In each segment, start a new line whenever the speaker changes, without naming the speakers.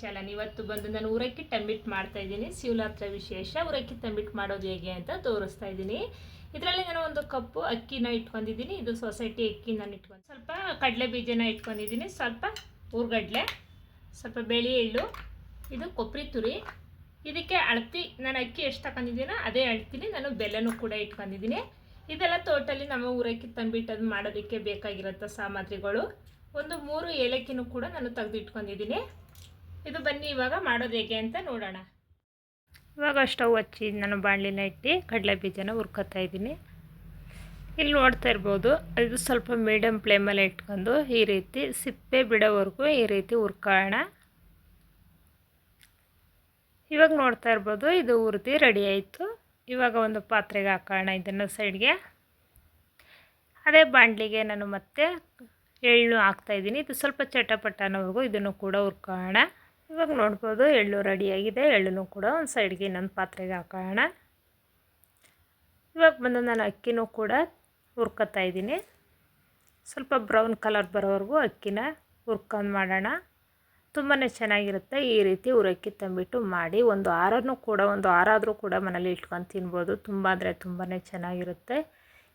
ಚಾಲನ್ ಇವತ್ತು ಬಂದು ನಾನು ಊರಕ್ಕಿ ತಂಬಿಟ್ ಮಾಡ್ತಾ ಇದ್ದೀನಿ. ಶಿವರಾತ್ರಿ ವಿಶೇಷ. ಊರಕ್ಕಿ ತಂಬಿಟ್ ಮಾಡೋದು ಹೇಗೆ ಅಂತ ತೋರಿಸ್ತಾ ಇದ್ದೀನಿ. ಇದರಲ್ಲಿ ನಾನು ಒಂದು ಕಪ್ಪು ಅಕ್ಕಿನ ಇಟ್ಕೊಂಡಿದ್ದೀನಿ. ಇದು ಸೊಸೈಟಿ ಅಕ್ಕಿ ನಾನು ಇಟ್ಕೊಂಡು ಸ್ವಲ್ಪ ಕಡಲೆ ಬೀಜನ ಇಟ್ಕೊಂಡಿದ್ದೀನಿ. ಸ್ವಲ್ಪ ಊರುಗಡ್ಲೆ, ಸ್ವಲ್ಪ ಬೆಳಿ ಎಳ್ಳು ಇದು ಕೊಬ್ಬರಿ ತುರಿ. ಇದಕ್ಕೆ ಅಳತಿ ನಾನು ಅಕ್ಕಿ ಎಷ್ಟು ತಗೊಂಡಿದ್ದೀನೋ ಅದೇ ಅಳ್ತೀನಿ ನಾನು ಬೆಲ್ಲನೂ ಕೂಡ ಇಟ್ಕೊಂಡಿದ್ದೀನಿ. ಇದೆಲ್ಲ ತೋಟಲ್ಲಿ ನಮ್ಮ ಊರಕ್ಕಿ ಅದು ಮಾಡೋದಕ್ಕೆ ಬೇಕಾಗಿರೋಂಥ ಸಾಮಗ್ರಿಗಳು. ಒಂದು ಮೂರು ಏಲಕ್ಕಿನೂ ಕೂಡ ನಾನು ತೆಗೆದು ಇಟ್ಕೊಂಡಿದ್ದೀನಿ ಇದು ಬನ್ನಿ ಇವಾಗ ಮಾಡೋದು ಹೇಗೆ ಅಂತ ನೋಡೋಣ. ಇವಾಗ ಸ್ಟವ್ ಹಚ್ಚಿ ನಾನು ಬಾಣಲಿನ ಇಟ್ಟು ಕಡಲೆ ಬೀಜನ ಹುರ್ಕೋತಾ ಇದ್ದೀನಿ. ಇಲ್ಲಿ ನೋಡ್ತಾ ಇರ್ಬೋದು, ಇದು ಸ್ವಲ್ಪ ಮೀಡಿಯಮ್ ಫ್ಲೇಮಲ್ಲಿ ಇಟ್ಕೊಂಡು ಈ ರೀತಿ ಸಿಪ್ಪೆ ಬಿಡೋವರೆಗೂ ಈ ರೀತಿ ಹುರ್ಕೋಣ ಇವಾಗ ನೋಡ್ತಾ ಇರ್ಬೋದು, ಇದು ಹುರಿದು ರೆಡಿ ಆಯಿತು. ಇವಾಗ ಒಂದು ಪಾತ್ರೆಗೆ ಹಾಕೋಣ ಇದನ್ನು ಸೈಡ್ಗೆ ಅದೇ ಬಾಣಲಿಗೆ ನಾನು ಮತ್ತೆ ಎಳ್ಳು ಹಾಕ್ತಾಯಿದ್ದೀನಿ ಇದು ಸ್ವಲ್ಪ ಚಟಪಟ ಇದನ್ನು ಕೂಡ ಹುರ್ಕೊಳ್ಳೋಣ. ಇವಾಗ ನೋಡ್ಬೋದು ಎಳ್ಳು ರೆಡಿಯಾಗಿದೆ ಎಳ್ಳನ್ನು ಕೂಡ ಒಂದು ಸೈಡ್ಗೆ ಇನ್ನೊಂದು ಪಾತ್ರೆಗೆ ಹಾಕೋಣ. ಇವಾಗ ಬಂದು ನಾನು ಅಕ್ಕಿನೂ ಕೂಡ ಹುರ್ಕೊತಾ ಇದ್ದೀನಿ. ಸ್ವಲ್ಪ ಬ್ರೌನ್ ಕಲರ್ ಬರೋವರೆಗೂ ಅಕ್ಕಿನ ಹುರ್ಕೊಂಡು ಮಾಡೋಣ. ತುಂಬಾ ಚೆನ್ನಾಗಿರುತ್ತೆ ಈ ರೀತಿ ಉರಕ್ಕಿ ತಂಬಿಟ್ಟು ಮಾಡಿ. ಒಂದು ಆರನೂ ಕೂಡ, ಒಂದು ಆರಾದರೂ ಕೂಡ ಮನೇಲಿ ಇಟ್ಕೊಂಡು ತಿನ್ಬೋದು. ತುಂಬ ಅಂದರೆ ತುಂಬಾ ಚೆನ್ನಾಗಿರುತ್ತೆ.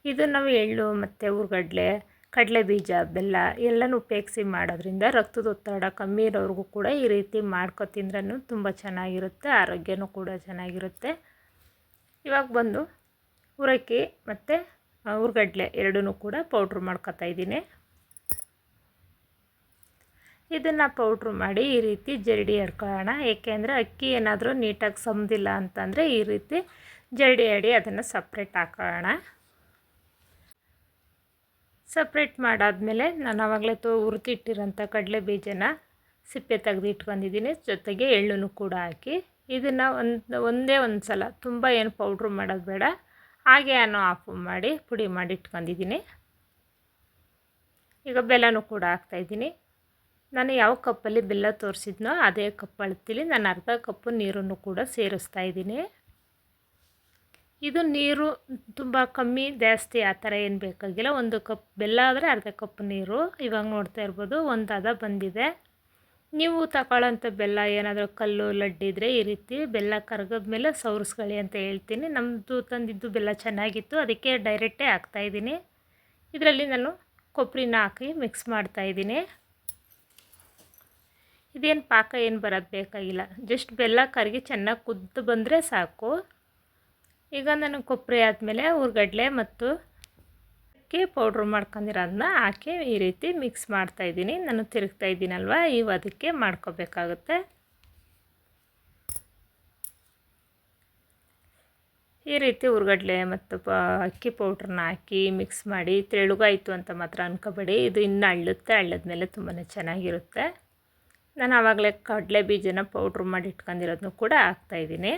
ಇದು ನಾವು ಎಳ್ಳು ಮತ್ತು ಉರ್ಗಡ್ಲೆ ಕಡಲೆ ಬೀಜ ಬೆಲ್ಲ ಎಲ್ಲನೂ ಉಪಯೋಗಿಸಿ ಮಾಡೋದ್ರಿಂದ ರಕ್ತದ ಒತ್ತಡ ಕಮ್ಮಿ ಇರೋರಿಗೂ ಕೂಡ ಈ ರೀತಿ ಮಾಡ್ಕೊ ತಿಂದ್ರೂ ತುಂಬ ಚೆನ್ನಾಗಿರುತ್ತೆ, ಆರೋಗ್ಯನೂ ಕೂಡ ಚೆನ್ನಾಗಿರುತ್ತೆ. ಇವಾಗ ಬಂದು ಹುರಕ್ಕಿ ಮತ್ತು ಉರ್ಗಡ್ಲೆ ಎರಡೂ ಕೂಡ ಪೌಡ್ರ್ ಮಾಡ್ಕೊತಾ ಇದ್ದೀನಿ. ಇದನ್ನು ಪೌಡ್ರ್ ಮಾಡಿ ಈ ರೀತಿ ಜರಡಿ ಎಡ್ಕೊಳ್ಳೋಣ ಏಕೆಂದರೆ ಅಕ್ಕಿ ಏನಾದರೂ ನೀಟಾಗಿ ಸಮದಿಲ್ಲ ಅಂತಂದರೆ ಈ ರೀತಿ ಜರಡಿ ಆಡಿ ಅದನ್ನು ಸಪ್ರೇಟ್ ಹಾಕೋಣ ಸಪ್ರೇಟ್ ಮಾಡಾದಮೇಲೆ ನಾನು ಆವಾಗಲೇ ತೋ, ಹುರಿದಿಟ್ಟಿರೋಂಥ ಕಡಲೆ ಬೀಜನ ಸಿಪ್ಪೆ ತೆಗೆದು ಇಟ್ಕೊಂಡಿದ್ದೀನಿ ಜೊತೆಗೆ ಎಳ್ಳು ಕೂಡ ಹಾಕಿ. ಇದನ್ನು ಒಂದು, ಒಂದೇ ಒಂದು ಸಲ ತುಂಬ ಏನು ಪೌಡ್ರ್ ಮಾಡೋದು ಬೇಡ. ಹಾಗೆ ನಾನು ಆಫ್ ಮಾಡಿ ಪುಡಿ ಮಾಡಿ ಇಟ್ಕೊಂಡಿದ್ದೀನಿ ಈಗ ಬೆಲ್ಲನೂ ಕೂಡ ಹಾಕ್ತಾಯಿದ್ದೀನಿ ನಾನು ಯಾವ ಕಪ್ಪಲ್ಲಿ ಬೆಲ್ಲ ತೋರಿಸಿದ್ನೋ ಅದೇ ಕಪ್ ಅಳ್ತೀನಿ ನಾನು ಅರ್ಧ ಕಪ್ಪು ನೀರನ್ನು ಕೂಡ ಸೇರಿಸ್ತಾ ಇದ್ದೀನಿ. ಇದು ನೀರು ತುಂಬ ಕಮ್ಮಿ, ಜಾಸ್ತಿ ಆ ಥರ ಏನು ಬೇಕಾಗಿಲ್ಲ. ಒಂದು ಕಪ್ ಬೆಲ್ಲ ಆದರೆ ಅರ್ಧ ಕಪ್ ನೀರು. ಇವಾಗ ನೋಡ್ತಾ ಇರ್ಬೋದು ಒಂದು ಅದ ಬಂದಿದೆ. ನೀವು ತಗೊಳ್ಳೋಂಥ ಬೆಲ್ಲ ಏನಾದರೂ ಕಲ್ಲು ಲಡ್ಡಿದ್ರೆ ಈ ರೀತಿ ಬೆಲ್ಲ ಕರಗದ ಮೇಲೆ ಸೌರಿಸ್ಕೊಳ್ಳಿ ಅಂತ ಹೇಳ್ತೀನಿ. ನಮ್ಮದು ತಂದಿದ್ದು ಬೆಲ್ಲ ಚೆನ್ನಾಗಿತ್ತು, ಅದಕ್ಕೆ ಡೈರೆಕ್ಟೇ ಹಾಕ್ತಾಯಿದ್ದೀನಿ ಇದರಲ್ಲಿ ನಾನು ಕೊಬ್ಬರಿನ ಹಾಕಿ ಮಿಕ್ಸ್ ಮಾಡ್ತಾಯಿದ್ದೀನಿ ಇದೇನು ಪಾಕ ಏನು ಬರೋದು ಬೇಕಾಗಿಲ್ಲ. ಜಸ್ಟ್ ಬೆಲ್ಲ ಕರಗಿ ಚೆನ್ನಾಗಿ ಕುದ್ದು ಬಂದರೆ ಸಾಕು. ಈಗ ನಾನು ಕೊಬ್ಬರಿ ಆದಮೇಲೆ ಉರ್ಗಡ್ಲೆ ಮತ್ತು ಅಕ್ಕಿ ಪೌಡ್ರ್ ಮಾಡ್ಕೊಂಡಿರೋದನ್ನ ಹಾಕಿ ಈ ರೀತಿ ಮಿಕ್ಸ್ ಮಾಡ್ತಾಯಿದ್ದೀನಿ ನಾನು ತಿರುಗ್ತಾ ಇದ್ದೀನಲ್ವ? ಇವು ಅದಕ್ಕೆ ಮಾಡ್ಕೋಬೇಕಾಗುತ್ತೆ. ಈ ರೀತಿ ಉರ್ಗಡ್ಲೆ ಮತ್ತು ಪ ಅಕ್ಕಿ ಪೌಡ್ರನ್ನ ಹಾಕಿ ಮಿಕ್ಸ್ ಮಾಡಿ ತೆಳುಗಾಯಿತು ಅಂತ ಮಾತ್ರ ಅನ್ಕೋಬೇಡಿ. ಇದು ಇನ್ನೂ ಅಳ್ಳುತ್ತೆ. ಅಳ್ಳದ್ಮೇಲೆ ತುಂಬಾ ಚೆನ್ನಾಗಿರುತ್ತೆ. ನಾನು ಆವಾಗಲೇ ಕಡಲೆ ಬೀಜನ ಪೌಡ್ರ್ ಮಾಡಿ ಇಟ್ಕೊಂಡಿರೋದನ್ನು ಕೂಡ ಹಾಕ್ತಾಯಿದ್ದೀನಿ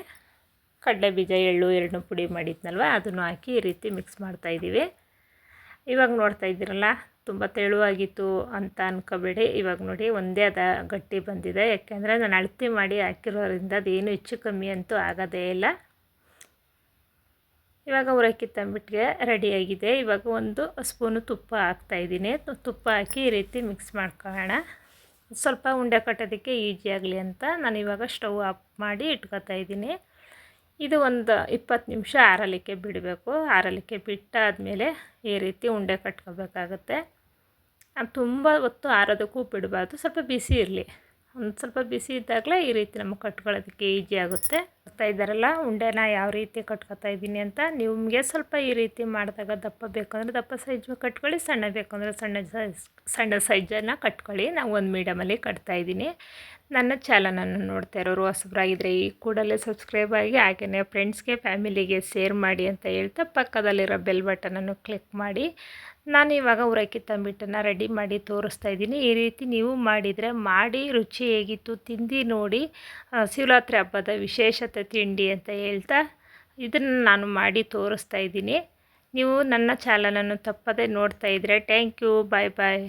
ಕಡಲೆ ಬೀಜ, ಎಳ್ಳು ಎರಡನ್ನೂ ಪುಡಿ ಮಾಡಿದ್ನಲ್ವ? ಅದನ್ನು ಹಾಕಿ ಈ ರೀತಿ ಮಿಕ್ಸ್ ಮಾಡ್ತಾಯಿದ್ದೀವಿ ಇವಾಗ ನೋಡ್ತಾ ಇದ್ದೀರಲ್ಲ, ತುಂಬ ತೆಳುವಾಗಿತ್ತು ಅಂತ ಅನ್ಕೋಬೇಡಿ. ಇವಾಗ ನೋಡಿ, ಒಂದೇ ಅದ ಗಟ್ಟಿ ಬಂದಿದೆ. ಯಾಕೆಂದರೆ ನಾನು ಅಳತೆ ಮಾಡಿ ಹಾಕಿರೋದ್ರಿಂದ ಅದೇನು ಹೆಚ್ಚು ಕಮ್ಮಿ ಅಂತೂ ಆಗೋದೇ ಇಲ್ಲ. ಇವಾಗ ಉರಕ್ಕಿ ತಂಬಿಟ್ಟಿಗೆ ರೆಡಿಯಾಗಿದೆ ಇವಾಗ ಒಂದು ಸ್ಪೂನು ತುಪ್ಪ ಹಾಕ್ತಾಯಿದ್ದೀನಿ ತುಪ್ಪ ಹಾಕಿ ಈ ರೀತಿ ಮಿಕ್ಸ್ ಮಾಡ್ಕೊಳ್ಳೋಣ. ಸ್ವಲ್ಪ ಉಂಡೆ ಕಟ್ಟೋದಕ್ಕೆ ಈಜಿ ಆಗಲಿ ಅಂತ ನಾನು ಇವಾಗ ಸ್ಟವ್ ಆಫ್ ಮಾಡಿ ಇಟ್ಕೊತಾ ಇದ್ದೀನಿ. ಇದು ಒಂದು ಇಪ್ಪತ್ತು ನಿಮಿಷ ಆರಲಿಕ್ಕೆ ಬಿಡಬೇಕು. ಆರಲಿಕ್ಕೆ ಬಿಟ್ಟಾದಮೇಲೆ ಈ ರೀತಿ ಉಂಡೆ ಕಟ್ಕೋಬೇಕಾಗತ್ತೆ. ತುಂಬ ಹೊತ್ತು ಆರೋದಕ್ಕೂ ಬಿಡಬಾರ್ದು. ಸ್ವಲ್ಪ ಬಿಸಿ ಇರಲಿ. ಒಂದು ಸ್ವಲ್ಪ ಬಿಸಿ ಇದ್ದಾಗಲೇ ಈ ರೀತಿ ನಮಗೆ ಕಟ್ಕೊಳ್ಳೋದಕ್ಕೆ ಈಜಿ ಆಗುತ್ತೆ. ಬರ್ತಾ ಇದ್ದಾರಲ್ಲ, ಉಂಡೆನ ಯಾವ ರೀತಿ ಕಟ್ಕೊತಾ ಇದ್ದೀನಿ ಅಂತ ನಿಮಗೆ ಸ್ವಲ್ಪ ಈ ರೀತಿ ಮಾಡಿದಾಗ ದಪ್ಪ ಬೇಕಂದ್ರೆ ದಪ್ಪ ಸೈಜ್ ಕಟ್ಕೊಳ್ಳಿ, ಸಣ್ಣ ಬೇಕು ಅಂದರೆ ಸಣ್ಣ ಸೈಜ್ ಸಣ್ಣ ಸೈಜನ್ನು ಕಟ್ಕೊಳ್ಳಿ. ನಾವು ಒಂದು ಮೀಡಿಯಮಲ್ಲಿ ಕಟ್ತಾ ಇದ್ದೀನಿ. ನನ್ನ ಚಾನಲನ್ನು ನೋಡ್ತಾ ಇರೋರು ಹೊಸಬ್ರಾಗಿದ್ರೆ ಈ ಕೂಡಲೇ ಸಬ್ಸ್ಕ್ರೈಬ್ ಆಗಿ ಹಾಗೆಯೇ ಫ್ರೆಂಡ್ಸ್ಗೆ ಫ್ಯಾಮಿಲಿಗೆ ಶೇರ್ ಮಾಡಿ ಅಂತ ಹೇಳ್ತಾ ಪಕ್ಕದಲ್ಲಿರೋ ಬೆಲ್ ಬಟನನ್ನು ಕ್ಲಿಕ್ ಮಾಡಿ. ನಾನು ಇವಾಗ ಉರಕ್ಕಿ ತಂಬಿಟ್ಟನ್ನು ರೆಡಿ ಮಾಡಿ ತೋರಿಸ್ತಾ ಇದ್ದೀನಿ. ಈ ರೀತಿ ನೀವು ಮಾಡಿದರೆ, ಮಾಡಿ ರುಚಿ ಹೇಗಿತ್ತು ತಿಂದು ನೋಡಿ ಶಿವರಾತ್ರಿ ಹಬ್ಬದ ವಿಶೇಷತೆ ತಿಂಡಿ ಅಂತ ಹೇಳ್ತಾ ಇದನ್ನು ನಾನು ಮಾಡಿ ತೋರಿಸ್ತಾ ಇದ್ದೀನಿ. ನೀವು ನನ್ನ ಚಾನಲನ್ನು ತಪ್ಪದೇ ನೋಡ್ತಾ ಇದ್ದರೆ ಥ್ಯಾಂಕ್ ಯು ಬಾಯ್ ಬಾಯ್